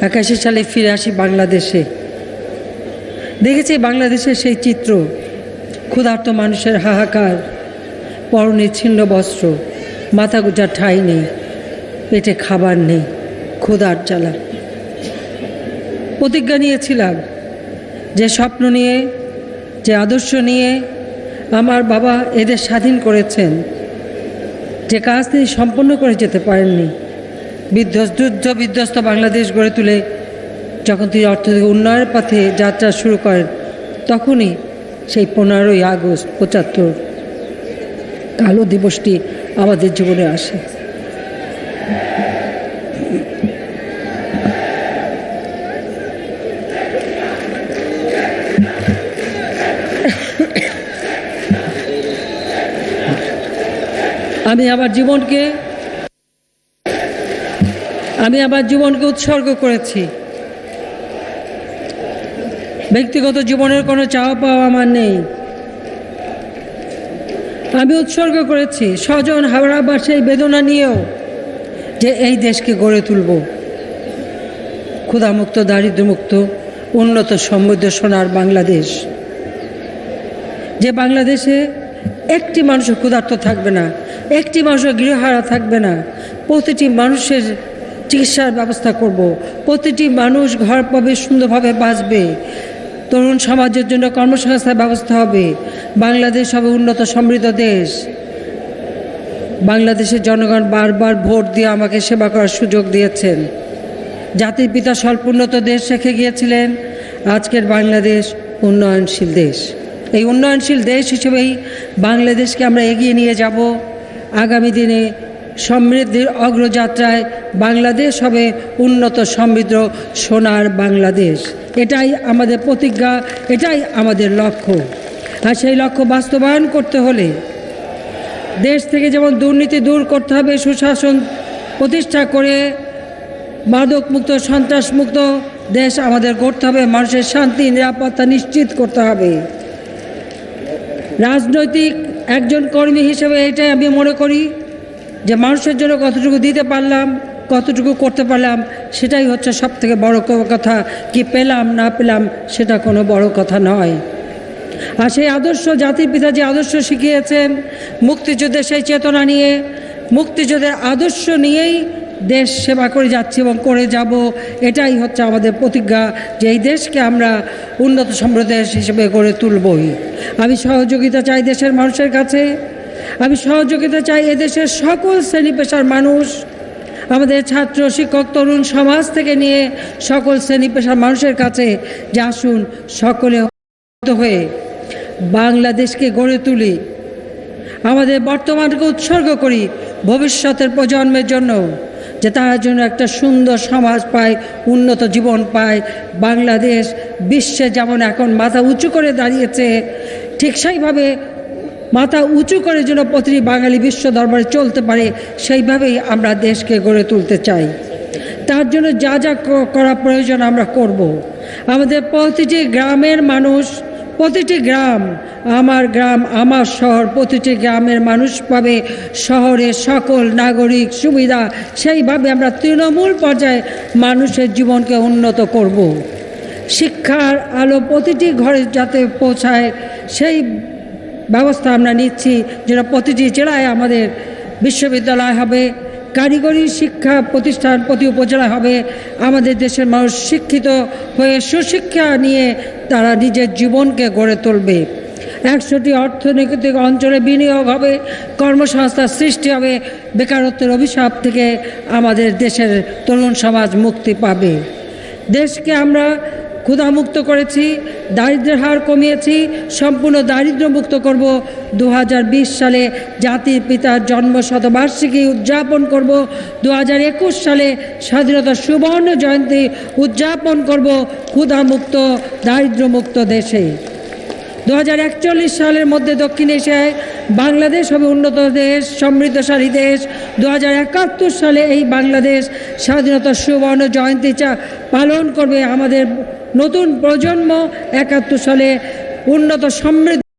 একাশি সালে ফিরে আসি বাংলাদেশে। দেখেছি বাংলাদেশের সেই চিত্র, ক্ষুধার্ত মানুষের হাহাকার, পরনে ছিন্ন বস্ত্র, মাথা গুজার ঠাঁই নেই, পেটে খাবার নেই, ক্ষুধার জ্বালা। প্রতিজ্ঞা নিয়েছিলাম যে স্বপ্ন নিয়ে, যে আদর্শ নিয়ে আমার বাবা এদের স্বাধীন করেছেন, যে কাজ তিনি সম্পন্ন করে যেতে পারেননি। বিধ্বস্ত, যুদ্ধ বিধ্বস্ত বাংলাদেশ গড়ে তুলে যখন তিনি অর্থনৈতিক উন্নয়নের পথে যাত্রা শুরু করেন, তখনই সেই পনেরোই আগস্ট পঁচাত্তর কালো দিবসটি আমাদের জীবনে আসে। আমি আমার জীবনকে আমি আমার জীবনকে উৎসর্গ করেছি। ব্যক্তিগত জীবনের কোনো চাওয়া পাওয়া আমার নেই। আমি উৎসর্গ করেছি। স্বজন হাওড়াবার সেই বেদনা নিয়েও যে এই দেশকে গড়ে তুলব। ক্ষুধামুক্ত দারিদ্রমুক্ত উন্নত সমৃদ্ধ সোনার বাংলাদেশ। যে বাংলাদেশে একটি মানুষের ক্ষুধার্ত থাকবে না, একটি মানুষের গৃহহারা থাকবে না, প্রতিটি মানুষের চিকিৎসার ব্যবস্থা করব। প্রতিটি মানুষ ঘর পাবে, সুন্দরভাবে বাঁচবে। তরুণ সমাজের জন্য কর্মসংস্থার ব্যবস্থা হবে। বাংলাদেশ হবে উন্নত সমৃদ্ধ দেশ। বাংলাদেশের জনগণ বারবার ভোট দিয়ে আমাকে সেবা করার সুযোগ দিয়েছেন। জাতির পিতা স্বল্পোন্নত দেশ রেখে গিয়েছিলেন। আজকের বাংলাদেশ উন্নয়নশীল দেশ। এই উন্নয়নশীল দেশ হিসেবেই বাংলাদেশকে আমরা এগিয়ে নিয়ে যাব। আগামী দিনে সমৃদ্ধির অগ্রযাত্রায় বাংলাদেশ হবে উন্নত সমৃদ্ধ সোনার বাংলাদেশ। এটাই আমাদের প্রতিজ্ঞা, এটাই আমাদের লক্ষ্য। আর সেই লক্ষ্য বাস্তবায়ন করতে হলে দেশ থেকে যেমন দুর্নীতি দূর করতে হবে, সুশাসন প্রতিষ্ঠা করে মাদকমুক্ত সন্ত্রাসমুক্ত দেশ আমাদের করতে হবে, মানুষের শান্তি, নিরাপত্তা নিশ্চিত করতে হবে। রাজনৈতিক একজন কর্মী হিসেবে এটাই আমি মনে করি যে মানুষের জন্য কতটুকু দিতে পারলাম কতটুকু করতে পারলাম, সেটাই হচ্ছে সব থেকে বড় কথা। কি পেলাম, না পেলাম, সেটা কোনো বড় কথা নয়। আর সেই আদর্শ, জাতির পিতা যে আদর্শ শিখিয়েছেন মুক্তিযুদ্ধের সেই চেতনা নিয়ে, মুক্তিযুদ্ধের আদর্শ নিয়েই দেশ সেবা করে যাচ্ছি এবং করে যাব, এটাই হচ্ছে আমাদের প্রতিজ্ঞা যে এই দেশকে আমরা উন্নত সমৃদ্ধ দেশ হিসেবে গড়ে তুলবই। আমি সহযোগিতা চাই দেশের মানুষের কাছে, আমি সহযোগিতা চাই এদেশের সকল শ্রেণি পেশার মানুষ আমাদের ছাত্র, শিক্ষক, তরুণ সমাজ থেকে নিয়ে সকল শ্রেণি পেশার মানুষের কাছে যে আসুন সকলে হয়ে বাংলাদেশকে গড়ে তুলি। আমাদের বর্তমানকে উৎসর্গ করি ভবিষ্যতের প্রজন্মের জন্য, যে তার জন্য একটা সুন্দর সমাজ পায়, উন্নত জীবন পায়। বাংলাদেশ বিশ্বে যেমন এখন মাথা উঁচু করে দাঁড়িয়েছে, ঠিক সেইভাবে মাথা উঁচু করে যেন প্রতিটি বাঙালি বিশ্ব দরবারে চলতে পারে, সেইভাবেই আমরা দেশকে গড়ে তুলতে চাই তার জন্য যা যা করা প্রয়োজন আমরা করব। আমাদের প্রতিটি গ্রামের মানুষ, প্রতিটি গ্রাম, আমার গ্রাম, আমার শহর, প্রতিটি গ্রামের মানুষ পাবে শহরের সকল নাগরিক সুবিধা, সেইভাবে আমরা তৃণমূল পর্যায়ে মানুষের জীবনকে উন্নত করব। শিক্ষার আলো প্রতিটি ঘরে যাতে পৌঁছায়, সেই ব্যবস্থা আমরা নিচ্ছি, যেটা প্রতিটি জেলায় আমাদের বিশ্ববিদ্যালয় হবে, কারিগরি শিক্ষা প্রতিষ্ঠান প্রতি উপজেলা হবে। আমাদের দেশের মানুষ শিক্ষিত হয়ে সুশিক্ষা নিয়ে তারা নিজের জীবনকে গড়ে তুলবে। একশোটি অর্থনৈতিক অঞ্চলে বিনিয়োগ হবে কর্মসংস্থার সৃষ্টি হবে, বেকারত্বের অভিশাপ থেকে আমাদের দেশের তরুণ সমাজ মুক্তি পাবে। দেশকে আমরা ক্ষুধামুক্ত করেছি দারিদ্র্যের হার কমিয়েছি, সম্পূর্ণ দারিদ্র্যমুক্ত করব। দু হাজার বিশ সালে জাতির পিতার জন্ম শতবার্ষিকী উদযাপন করব। দু হাজার একুশ সালে স্বাধীনতা সুবর্ণ জয়ন্তী উদযাপন করব ক্ষুধামুক্ত, দারিদ্র্যমুক্ত দেশে। দু হাজার একচল্লিশ সালের মধ্যে দক্ষিণ এশিয়ায় বাংলাদেশ হবে উন্নত দেশ, সমৃদ্ধশালী দেশ। দু হাজার একাত্তর সালে এই বাংলাদেশ স্বাধীনতা সুবর্ণ জয়ন্তী চা পালন করবে আমাদের নতুন প্রজন্ম একাত্তর সালে উন্নত সমৃদ্ধ